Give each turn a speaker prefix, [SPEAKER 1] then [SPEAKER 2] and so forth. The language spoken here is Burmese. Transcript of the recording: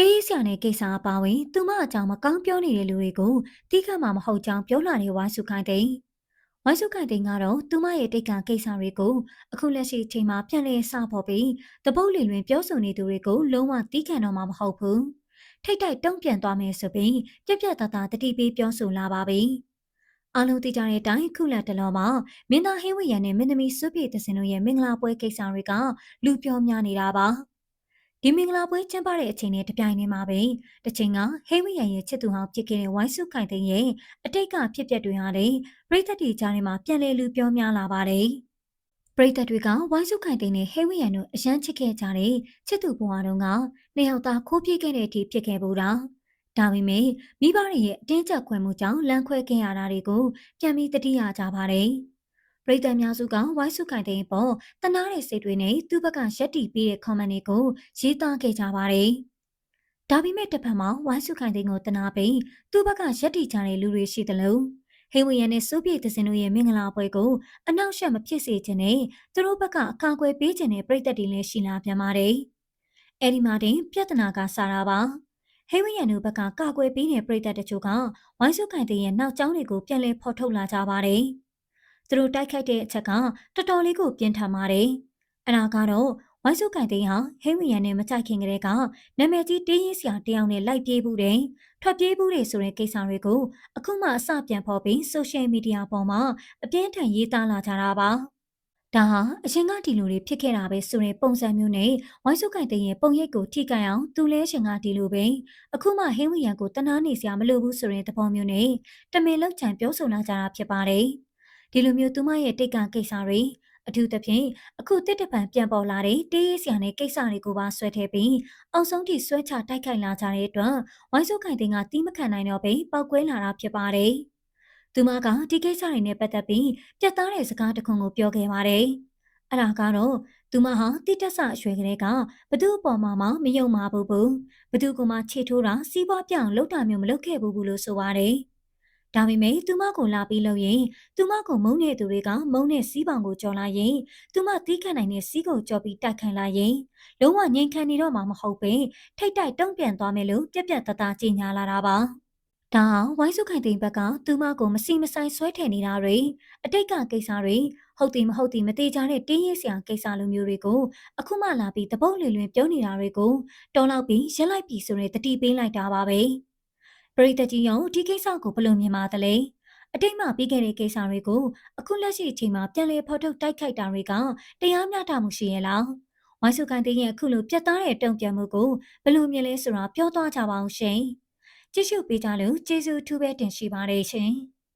[SPEAKER 1] တေးဆရာနဲ့ကိစ္စအပါဝင်သူမအကြောင်းမကောင်းပြောနေတဲ့လူတွေကိုတီးခတ်မှာမဟုတ်ကြောင်းပြောလာတဲ့ဝိုင်းစုခိုင်တဲ့ဝိုင်းစုခိုင်တဲ့ကတော့သူမရဲ့တိတ်ကကိစ္စတွေကိုအခုလက်ရှိအချိန်မှာပြန်လည်စဖို့ပြီးတပုတ်လီလွင်ပြောဆိုနေသူတွေကိုလုံးဝတီးခတ်တော့မှာမဟုတ်ဘူးထိတ်တိုက်တုံ့ပြန်သွားမယ်ဆိုပြီးပြက်ပြက်သားသားတတိပေးပြောဆိုလာပါပြီအလုံးသိကြတဲ့အတိုင်းခုလက်တလောမှာမင်းသားဟင်းဝရံနဲ့မင်းသမီးစွပြေသစင်တို့ရဲ့မင်္ဂလာပွဲကိစ္စတွေကလူပြောများနေတာပါ ဒီမင်္ဂလာပွဲကျင်းပတဲ့အချိန်နဲ့တပြိုင်တည်းမှာပဲတစ်ချိန်ကဟိဝိယံရဲ့ချစ်သူဟောင်းဖြစ်ခဲ့တဲ့ဝိုင်းစုခိုင်သိန်းရဲ့အတိတ်ကဖြစ်ပျက်တွေဟာလေပရိသတ်တွေကြားထဲမှာပြန်လည်လူပြောများလာပါတယ်ပရိသတ်တွေကဝိုင်းစုခိုင်သိန်းနဲ့ဟိဝိယံတို့အရန်ချစ်ခဲ့ကြတဲ့ချစ်သူဘဝတုန်းကနှစ်ယောက်သားခိုးပြေးခဲ့တဲ့အထိဖြစ်ခဲ့ပူတာဒါပေမဲ့မိဘတွေရဲ့အတင်းကျပ်ခွင့်မှုကြောင့်လမ်းခွဲခဲ့ရတာတွေကိုပြန်ပြီးတတိယကြပါတယ်။ ပရိသတ်များစုကဝိုင်းစုခိုင်တဲ့ပေါ်တနာတဲ့စိတ်တွေနဲ့သူ့ဘက်ကရက်တီပေးတဲ့ comment တွေကိုရေးသားခဲ့ကြပါတယ်။ဒါပေမဲ့တစ်ဖက်မှာဝိုင်းစုခိုင်တဲ့ကိုတနာပြီးသူ့ဘက်ကရက်တီကြတဲ့လူတွေရှိသလိုဟေဝရန်နဲ့စိုးပြေသစင်တို့ရဲ့မင်္ဂလာပွဲကိုအနောက်ရှက်မဖြစ်စေချင်နဲ့သူတို့ဘက်ကအကာအကွယ်ပေးခြင်းနဲ့ပြည်သက်တွေလည်းရှိလာပြန်ပါတယ်။အဲဒီမှာတင်ပြဿနာကစားတာပါ။ဟေဝရန်တို့ဘက်ကကာကွယ်ပေးတဲ့ပြည်သက်တချို့ကဝိုင်းစုခိုင်တဲ့ရဲ့နောက်ကျောင်းတွေကိုပြန်လည်ဖော်ထုတ်လာကြပါတယ်။ သူတို့တိုက်ခိုက်တဲ့အချက်ကတော်တော်လေးကိုပြင်းထန်ပါတယ်။အနာကတော့ဝိုင်းစုကန်သိန်းဟာဟိမယန်နဲ့မကြိုက်ခင်ကတည်းကနာမည်ကြီးတင်းရင်ဆရာတယောက်နဲ့လိုက်ပြေးဘူးတယ်။ထွက်ပြေးဘူးတယ်ဆိုတဲ့ကိစ္စတွေကိုအခုမှအစပြန်ဖော်ပြီးဆိုရှယ်မီဒီယာပေါ်မှာအပြင်းထန်ရေးသားလာကြတာပါ။ဒါဟာအရင်ကဒီလိုတွေဖြစ်ခဲ့တာပဲဆိုတဲ့ပုံစံမျိုးနဲ့ဝိုင်းစုကန်သိန်းရဲ့ပုံရိပ်ကိုထိကန်အောင်သူလဲရှင်ကဒီလိုပဲအခုမှဟင်းဝီယံကိုတနာနေစရာမလိုဘူးဆိုတဲ့သဘောမျိုးနဲ့တမင်လောက်ချန်ပြောဆိုလာကြတာဖြစ်ပါတယ်။ ဒီလိုမျိုးသူမရဲ့တိတ်ကကိစ္စတွေအထူးသဖြင့်အခုတစ်တပံပြန်ပေါ်လာတဲ့တေးရေးဆရာနဲ့ကိစ္စတွေကိုပါဆွဲထည့်ပြီးအောက်ဆုံးထိဆွဲချတိုက်ခိုက်လာကြတဲ့အတွက်ဝိုင်းစုခိုင်တင်ကတီးမခံနိုင်တော့ပဲပောက်ကွဲလာတာဖြစ်ပါတယ်။သူမကဒီကိစ္စတွေနဲ့ပတ်သက်ပြီးပြတ်သားတဲ့စကားတစ်ခုကိုပြောခဲ့ပါတယ်။အဲ့ဒါကတော့သူမဟာတိတက်ဆအရွယ်ကလေးကဘသူ့အပေါ်မှာမှမယုံပါဘူးဘူးဘသူကမှခြေထိုးတာစီးပွားပြောင်းလုပ်တာမျိုးမလုပ်ခဲ့ဘူးဘူးလို့ဆိုပါတယ်။ ဒါပေမဲ့သူမကိုလာပြီးလို့ရင်သူမကိုမုန်းတဲ့သူတွေကမုန်းတဲ့စီးပောင်ကိုကြော်လာရင်သူမတီးခတ်နိုင်တဲ့စီးကိုကြော်ပြီးတိုက်ခိုင်လာရင်လုံးဝငြိမ်ခံနေတော့မှမဟုတ်ပဲထိတ်တိုက်တုံ့ပြန်သွားမယ်လို့ပြက်ပြက်တသားကြီးညာလာတာပါဒါဝိုင်းစုခိုင်သိန်းဘက်ကသူမကိုမစီမဆိုင်ဆွဲထည့်နေတာတွေအတိတ်ကကိစ္စတွေဟုတ်တယ်မဟုတ်တယ်မသေးကြတဲ့တင်းရေးစရာကိစ္စလိုမျိုးတွေကိုအခုမှလာပြီးတပုတ်လွင်လွင်ပြောနေတာတွေကိုတော်လောက်ပြီးရက်လိုက်ပြီးဆိုရင်တတိပေးလိုက်တာပါပဲ။ ပရိသတ်ကြီးရောဒီကိစ္စကိုဘယ်လိုမြင်ပါသလဲအတိတ်မှာပြီးခဲ့တဲ့ကိစ္စတွေကိုအခုလက်ရှိအချိန်မှာပြန်လည်ဖော်ထုတ်တိုက်ခိုက်တာတွေကတရားမျှတမှုရှိရဲ့လားဝိုင်းစုကန်တင်းရဲ့အခုလိုပြတ်သားတဲ့တုံ့ပြန်မှုကိုဘယ်လိုမြင်လဲဆိုတာပြောသွားကြပါအောင်ရှင်ကြည့်ရှုပေးကြလို့ကျေးဇူးအထူးပဲတင်ရှိပါတယ်ရှင်